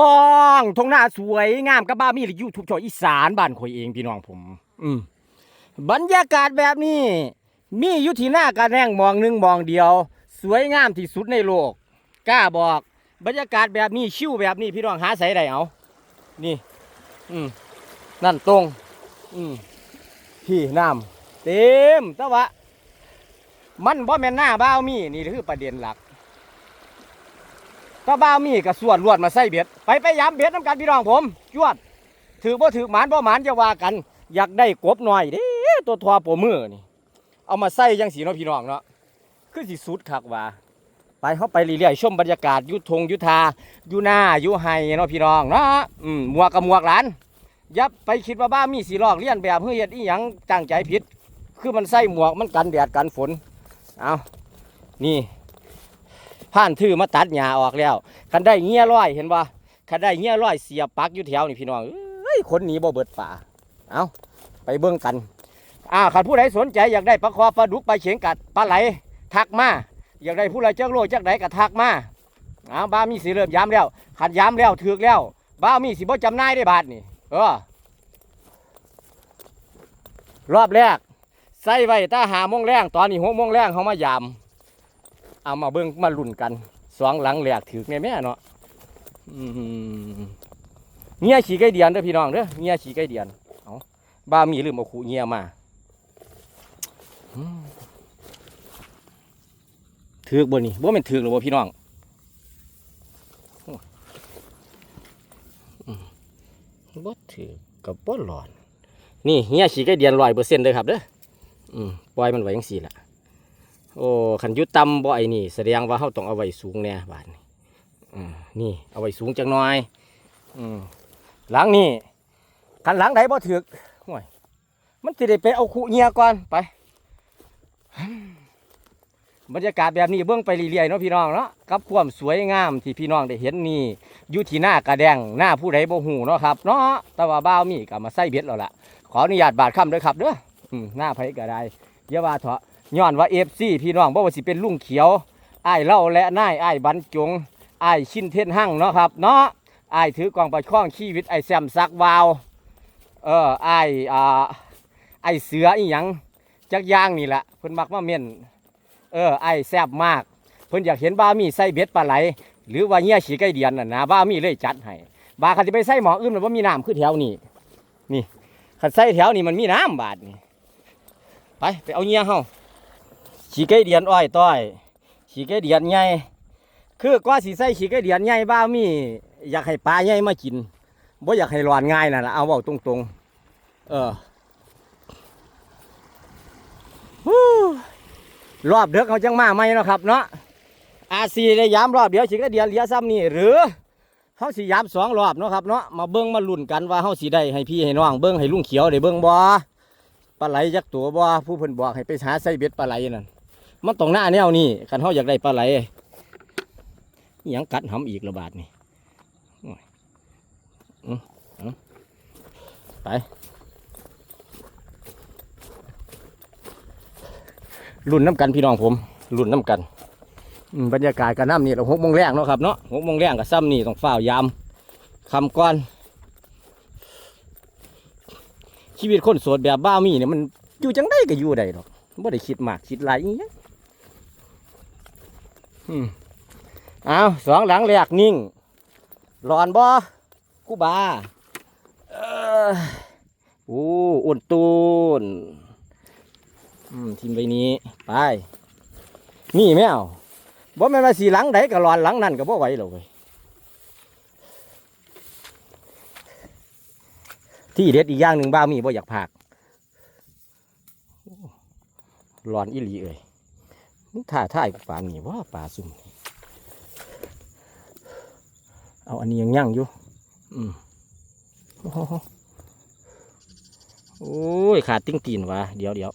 ท้องทงหน้าสวยงามกับบ้ามีหรือยูทูบชองอีสานบ้านข่อยเองพี่น้องผม อืมบรรยากาศแบบนี้ มีอยู่ที่หน้ากระแนงมองหนึ่งมองเดียว สวยงามที่สุดในโลกกล้าบอก บรรยากาศแบบนี้ชิวแบบนี้พี่น้องหาใส่ได้เอานี่ อืมนั่นตรง อืมพี่น้ำเต็มต่ว่ามันบ่แม่นหน้าบ้ามีนี่คือประเด็นหลัก ถ้าบ้าวมีก็ส่วนลวดมาใส่เบ็ดไปไปยามเบ็ดน้ำกันพี่น้องผมจวด ถือบ่ถือหมานบ่หมานจะว่ากัน อยากได้กบหน่อยเด้ตัวทอปมือนี่เอามาใส่จังสีเนาะพี่น้องเนาะคือสิสุดคักว่าไปเฮาไปเรื่อยๆชมบรรยากาศยุทงยุทาอยู่หน้าอยู่ไห้เนาะพี่น้องเนาะอืมหมวกกับหมวกหลานย่าไปคิดว่าบ้ามีสีลอกเลียนแบบเฮือเฮ็ดอีหยังตั้งใจผิด คือมันใส่หมวกมันกันแดดกันฝนเอานี่ ผ่านทื่อมาตัดหญ้าออกแล้วคันได้เงี้ยร้อยเห็นบ่คันได้เงี้ยร้อยเสียปักอยู่แถวนี่พี่น้องเอ้ยคนหนีบ่เบิดป่าเอาไปเบิ่งกันอ่าคันผู้ใดสนใจอยากได้ปลาคอปลาดุกปลาเข็งกัดปลาไหลทักมาอยากได้ผู้ใดเจักโลจักไหนก็ทักมาอ้าวบ้ามีสิเริ่มย้ำแล้วขัดย้ำแล้วถือแล้วบ้ามีสิบ่จำนายได้บาทนี่เออรอบแรกใส่ไว้ถ้าหาโมงแรงตอนนี้หกโมงแรงเขามายาม เอามาเบิ่งมาลุ่นกันสองหลังแหลกถือแม่แม่เนาะเงี้ยขี่ไก่เดียนเด้อพี่น้องเด้อเงี้ยขี่ไก่เดียนเอาบ้ามีลืมเอาขู่เงี้ยมาถือบ่นี่บ่แม่นถือหรือบ่พี่น้องบ่ถือกับบ่หลอน นี่เฮียฉีกไก่เดียนร้อยเปอร์เซ็นต์เลยครับเด้อปล่อยมันไว้จังซี่ละ โอ้ขันยุต่ำบ่ไอ้นี่แสดงว่าเฮาต้องเอาไว้สูงแน่บาดนี้อืมนี่เอาไว้สูงจังหน่อยอืมหลังนี่คันหลังใดบ่ถือกห่วยมันสิได้ไปเอาคู่เงียก่อนไปบรรยากาศแบบนี้เบื้องไปเรื่อยๆเนาะพี่น้องเนาะกับความสวยงามที่พี่น้องได้เห็นนี่อยู่ที่หน้ากระแดงหน้าผู้ใดบ่หูเนาะครับเนาะแต่ว่าบ้าวมีก็มาใส่เบ็ดแล้วล่ะขออนุญาตบาดคำด้วยครับเด้อหน้าไผก็ได้อย่าว่าเถอะ ย้อนว่าเอฟซีพี่น้องบ่ว่าสิเป็นลุงเขียวไอ้เล่าและนายอ้บรรจงไอ้ชินเทนหั่งเนาะครับเนาะไอ้ถือกองประคองชีวิตไอ้แซมซักวาวเอออ้อ่าไอ้เสืออีหยังจักย่างนี่แหละเพิ่นมักมาเม่นเออไอ้แซบมากเพิ่นอยากเห็นบ้ามีใส่เบ็ดปลาไหล หรือว่าเงี้ยฉีไก่เดียนน่ะนะบ้ามีเลยจัดให้บาคันจะไปใส่หมออื่นมันว่ามีน้ำคือแถวนี้นี่คันใส่แถวนี้มันมีน้ำบาดนี่ไปไปเอาเงี้ยเฮา ฉีไก่เดียนอ้อยต้อยฉีไก่เดียนใหญ่คือก็สิใส่ฉีไก่เดียนใหญ่บ้ามี อยากให้ปลาใหญ่มากินบ่อยากให้หลอนง่ายน่ะล่ะเอาเว้าตรงๆ เออหูรอบเดือกเขาจังมาไหมเนาะครับเนาะอาซีได้ย้ำรอบเดียวสิก็เดียวเหลียซ้ำนี่หรือเขาสิย้ำสองรอบเนาะครับเนาะมาเบิ้งมาลุ้นกันว่าเขาสิได้ให้พี่ให้น้องเบิ้งให้ลุงเขียวได้เบิ้งบ่ปลาไหลจักตัวบ่ผู้เพิ่นบอกให้ไปหาใส่เบ็ดปลาไหลนั่น มันต้องหน้าแนวนี่คันเขาอยากได้ปลาไหลยังกัดหำอีกระบาดนี่ไปรุ่นน้ำกันพี่น้องผมรุ่นน้ำกันอืมบรรยากาศกับน้ำนี่เราหกโมงแรงเนาะครับเนาะหกโมงแรงกับซ้ำนี่ต้องฝ้าวยามคำก้อน ชีวิตคนโสดแบบบ้ามีเนี่ยมันอยู่จังได้ก็อยู่ได้หรอกไม่ได้คิดมากคิดไรอย่างเงี้ย เอาสองหลังแรกนิ่งร้อนบ่กูบาออโอ้อ้วนตูนทิมไปนี้ ไป นี่แมวบ่แม่นว่าสีหลังใดก็รอนหลังนั่นก็บ่ไหวหรอกเว้ยที่เด็ดอีกอย่างหนึ่งบ้ามีบ่อยากพากโอ้ร้อนอีหลีเอ้ย มันท่าท่ายกับปลานี่ว่าปลาซุ่มเอาอันนี้ยังยั่งอยู่ อืมโอ้โหโอ้ยขาดติ้งตีนวะเดี๋ยวเดี๋ยว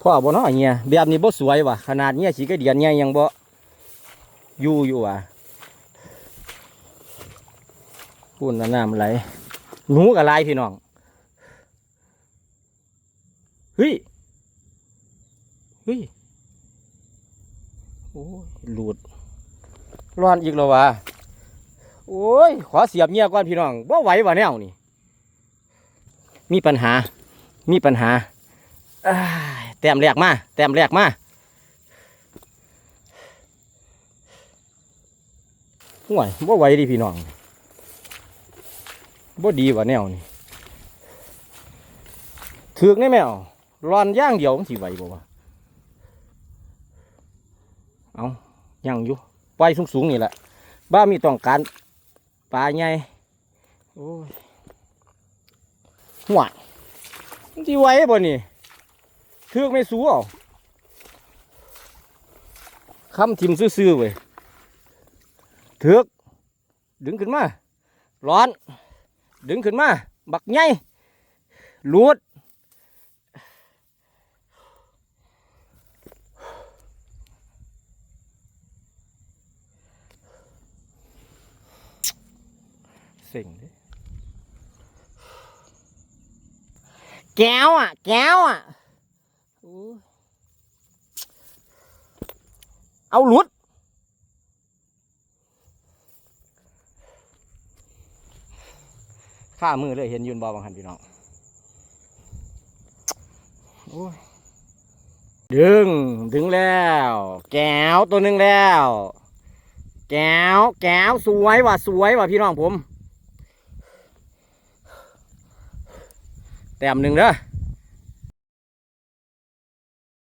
พ่อบ่เนาะเงี้ยแบบนี้บ่สวยว่ะขนาดเงี้ยสีกระเดียนเงี้ยยังบ่อยู่อยู่ว่ะพูนน้ำไหลหนูกับลายพี่น้องเฮ้ยเฮ้ย โอ้หลุดร้อนอีกแล้ววะโอ้ย ขอเสียบเงียก่อนพี่น้องว่าไหววะแนวนี่ มีปัญหา มีปัญหาอ้แต้มแรกมา แต้มแรกมาห่วยว่าไหวดิพี่น้องบ่ดีวะแนวนี่ถือกได้ไหมเอาร้อนย่างเดียวมันสิไหวบ่วะ เอายังอยู่ปล่อยสูงๆนี่แหละบ้ามีต้องการปลาใหญ่โอ้ยห่วยมันสิไหวบ่นี่เถือกไม่สู้เอาคำทิมซื่อๆเว้ยถือกดึงขึ้นมา ร้อน ดึงขึ้นมา บักใหญ่ลุด เสิ่งดิแก้วอะ แก้วอะโอ้ยเอาหลุดข้ามือเลยเห็นยืนบอบางหันพี่น้องโอ้ยดึงดึงแล้ว แก้วตัวหนึ่งแล้ว แก้วแก้วสวยว่ะสวยว่ะพี่น้องผม แต้มหนึ่งเด้อ